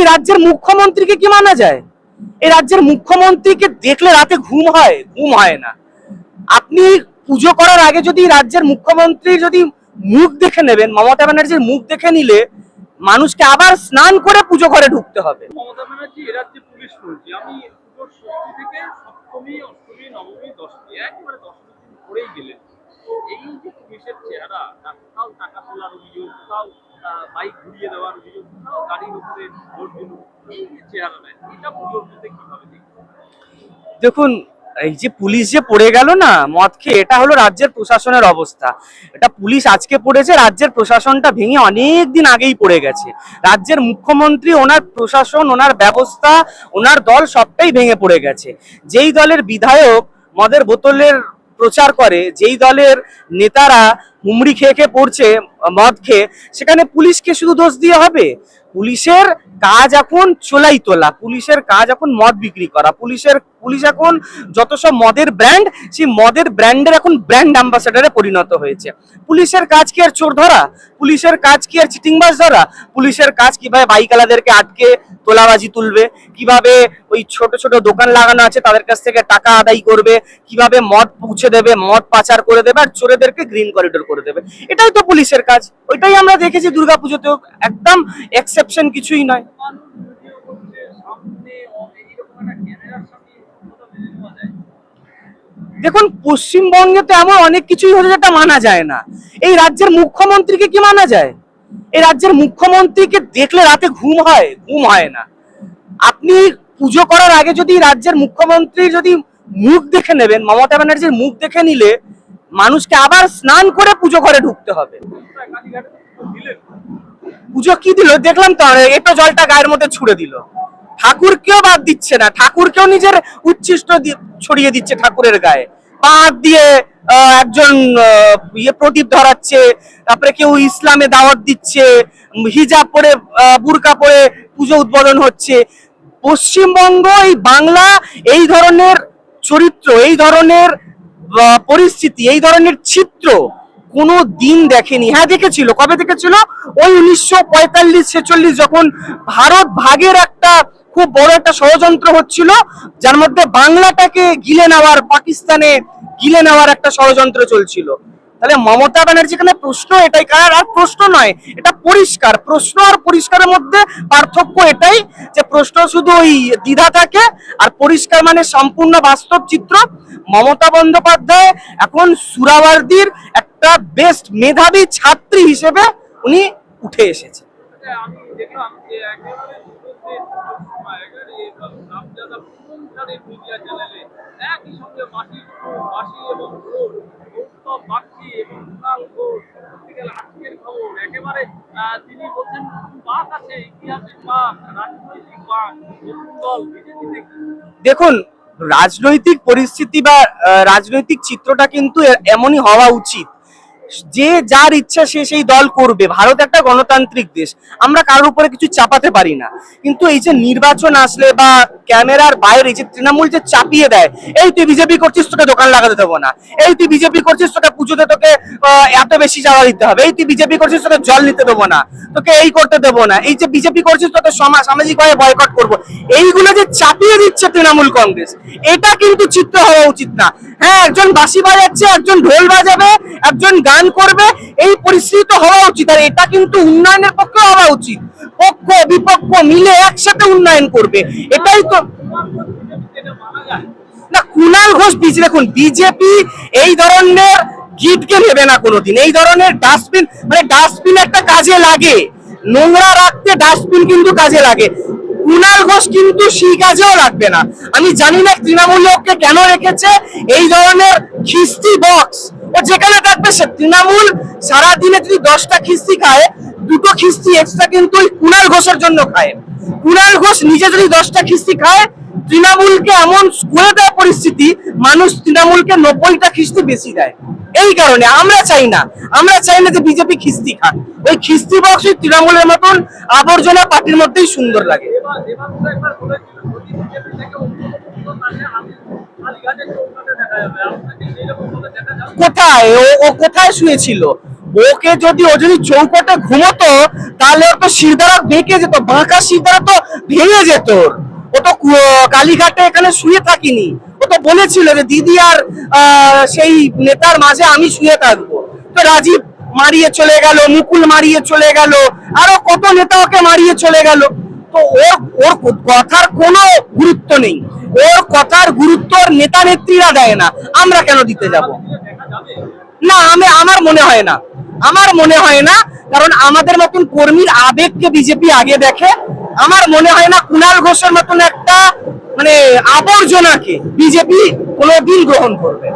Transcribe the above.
এই রাজ্যের মুখ্যমন্ত্রীকে কি মানা যায়? এই রাজ্যের মুখ্যমন্ত্রীকে দেখলে রাতে ঘুম হয় ঘুম হয় না। আপনি পুজো করার আগে যদি রাজ্যের মুখ্যমন্ত্রী যদি মুখ দেখে নেবেন, মমতা ব্যানার্জির মুখ দেখে নিলে মানুষকে আবার স্নান করে পুজো ঘরে ঢুকতে হবে। মমতা ব্যানার্জি দেখুন, এই যে পুলিশ যে পড়ে গেল না মদ খেয়ে এটা হলো রাজ্যের প্রশাসনের অবস্থা। এটা পুলিশ আজকে পড়েছে, রাজ্যের প্রশাসনটা ভেঙে অনেক দিন আগেই পড়ে গেছে। রাজ্যের মুখ্যমন্ত্রী, ওনার প্রশাসন, ওনার ব্যবস্থা, ওনার দল সবটাই ভেঙে পড়ে গেছে। যেই দলের বিধায়ক মদের বোতলের প্রচার করে, যেই দলের নেতারা হুমড়ি খেয়ে খেয়ে পড়ছে, মদ খেয়ে, সেখানে পুলিশকে শুধু দোষ দিয়ে হবে? পুলিশের কাজ এখন চোলাই তোলা, পুলিশের কাজ এখন মদ বিক্রি করা, পুলিশের, পুলিশ এখন যত সব মদের ব্র্যান্ড সেই মদের ব্র্যান্ডের এখন ব্র্যান্ড অ্যাম্বাসেডারে পরিণত হয়েছে। পুলিশের কাজ কি আর চোর ধরা? পুলিশের কাজ কি আর চিটিংবাজ ধরা? পুলিশের কাজ কীভাবে বাইকালাদেরকে আটকে, তোলাবাজি তুলবে? কীভাবে ওই ছোট ছোট দোকান লাগানো আছে, তাদের কাছ থেকে টাকা আদায় করবে? কীভাবে মদ পৌঁছে দেবে, মদ পাচার করে দেবে? আর চোরেদেরকে গ্রিন করিডোর করে দেবে। এটাই তো পুলিশের কাজ। ওইটাই আমরা দেখেছি দুর্গাপুজোতেও। একদম এক্সেপশন কিছুই নয়। দেখুন, পশ্চিমবঙ্গে তো এমন অনেক কিছুই হচ্ছে যেটা মানা যায় না। এই রাজ্যের মুখ্যমন্ত্রীকে কি মানা যায়? এই রাজ্যের মুখ্যমন্ত্রীকে দেখলে রাতে ঘুম হয় ঘুম হয় না। আপনি পুজো করার আগে যদি রাজ্যের মুখ্যমন্ত্রী যদি মুখ দেখে নেবেন, মমতা ব্যানার্জির মুখ দেখে নিলে মানুষকে আবার স্নান করে পুজো ঘরে ঢুকতে হবে। পুজো কি দিল? দেখলাম তো এটা জলটা গায়ের মধ্যে ছুড়ে দিল। ঠাকুরকেও বাদ দিচ্ছে না, ঠাকুরকেও নিজের উচ্ছিষ্ট ছড়িয়ে দিচ্ছে ঠাকুরের গায়ে। বাদ দিয়ে একজন ইয়ে প্রদীপ ধরাচ্ছে, তারপরে কেউ ইসলামে দাওয়াত দিচ্ছে, হিজাব পরে বুরকা পরে পুজো উদ্বোধন হচ্ছে। পশ্চিমবঙ্গ, এই বাংলা, এই ধরনের চরিত্র, এই ধরনের পরিস্থিতি, এই ধরনের চিত্র কোনো দিন দেখেনি। হ্যাঁ দেখেছিল। কবে দেখেছিল? ওই উনিশশো পঁয়তাল্লিশ ছেচল্লিশ যখন ভারত ভাগের একটা খুব বড় একটা ষড়যন্ত্র হচ্ছিল, যার মধ্যে বাংলাটাকে গিলে নেওয়ার, পাকিস্তানে গিলে নেওয়ার একটা ষড়যন্ত্র চলছিল। তাহলে মমতা ব্যানার্জি এখানে প্রশ্ন এটাই, কার? আর প্রশ্ন নয়, এটা পরিষ্কার প্রশ্ন আর পরিষ্কারের মধ্যে পার্থক্য এটাই যে প্রশ্ন শুধু ওই দ্বিধা থাকে আর পরিষ্কার মানে সম্পূর্ণ বাস্তব চিত্র। মমতা বন্দ্যোপাধ্যায় এখন সুরাবার্দির একটা বেস্ট মেধাবী ছাত্রী হিসেবে উনি উঠে এসেছে। আচ্ছা, এবং একেবারে তিনি বলছেন, বাক আছে, ইতিহাসের বাক, রাজনৈতিক বাক দল দেখুন, রাজনৈতিক পরিস্থিতি বা রাজনৈতিক চিত্রটা কিন্তু এমনই হওয়া উচিত। যে যার ইচ্ছা সে সেই দল করবে। ভারত একটা গণতান্ত্রিক দেশ। আমরা কারোর উপরে কিছু চাপাতে পারি না। কিন্তু এই যে নির্বাচন আসলে বা ক্যামেরার বাইরে যে তৃণমূল যে চাপিয়ে দেয়, এই তুই বিজেপি করছিস, তোকে দোকান লাগাতে দেবো না। এই তুই বিজেপি করছিস, তোকে পুজোতে তোকে এত বেশি যাওয়া দিতে হবে। এই তুই বিজেপি করছিস, তোকে জল নিতে দেবো না। তোকে এই করতে দেবো না। এই যে বিজেপি করছিস, তোকে সমা- সামাজিকভাবে বয়কট করব। এইগুলো যে চাপিয়ে দিচ্ছে তৃণমূল কংগ্রেস, এটা কিন্তু চিত্র হওয়া উচিত না। হ্যাঁ একজন বাঁশি বাজাচ্ছে, একজন ঢোল বাজাবে, একজন গান করবে, এই পরিস্থিতি হওয়া উচিত। আর এটা কিন্তু উন্নয়নের পক্ষে হওয়া উচিত। পক্ষ, বিপক্ষ মিলে একসাথে উন্নয়ন করবে। এটাই তো না কুণাল ঘোষ বিজেপি দেখুন, বিজেপি এই ধরনের গিটকে নেবে না কোনোদিন। এই ধরনের ডাস্টবিন মানে ডাস্টবিন একটা কাজে লাগে। নোংরা রাখতে ডাস্টবিন কিন্তু কাজে লাগে। কুণাল ঘোষ কিন্তু সেই কাজেও লাগবে না। আমি জানি না তৃণমূল লোককে কেন রেখেছে। এই ধরনের খিস্তি বক্স যেখানে থাকবে সে তৃণমূল সারাদিনে যদি দশটা খিস্তি খায়, দুটো খিস্তি এক্সট্রা কিন্তু ওই কুণাল ঘোষের জন্য খায়। কুণাল ঘোষ নিজে যদি দশটা খিস্তি খায়, তৃণমূলকে এমন করে দেয় পরিস্থিতি, মানুষ তৃণমূলকে নব্বইটা খিস্তি বেশি দেয়। এই কারণে আমরা চাই না, আমরা চাই না যে বিজেপি খিস্তি খান ওই খিস্তি বক্স ওই তৃণমূলের মতন আবর্জনা পার্টির মধ্যেই সুন্দর লাগে। কোথায়? ও ও কোথায় শুয়েছিল? ওকে যদি, ও যদি চৌকটে ঘুমতো, তাহলে ওর তো শিরদারা বেঁকে যেত, বাঁকা শিরদারা তো ভেঙে যেত ও তো কালীঘাটে এখানে শুয়ে থাকিনি। ও তো বলেছিল যে, দিদি আর সেই নেতার মাঝে আমি শুয়ে থাকব। তো রাজীব মারিয়ে চলে গেল, মুকুল মারিয়ে চলে গেল, আরও কত নেতা ওকে মারিয়ে চলে গেল। তো ওর ওর কথার কোনো গুরুত্ব নেই। ওর কথার গুরুত্ব নেতা নেত্রীরা দেয় না। আমরা কেন দিতে যাবে? না, আমি, আমার মনে হয় না। আমার মনে হয় না, কারণ আমাদের মতন কর্মীর আবেগকে বিজেপি আগে দেখে। আমার মনে হয় না কুণাল ঘোষের মতন একটা মানে আবর্জনাকে বিজেপি কোনোদিন গ্রহণ করবে।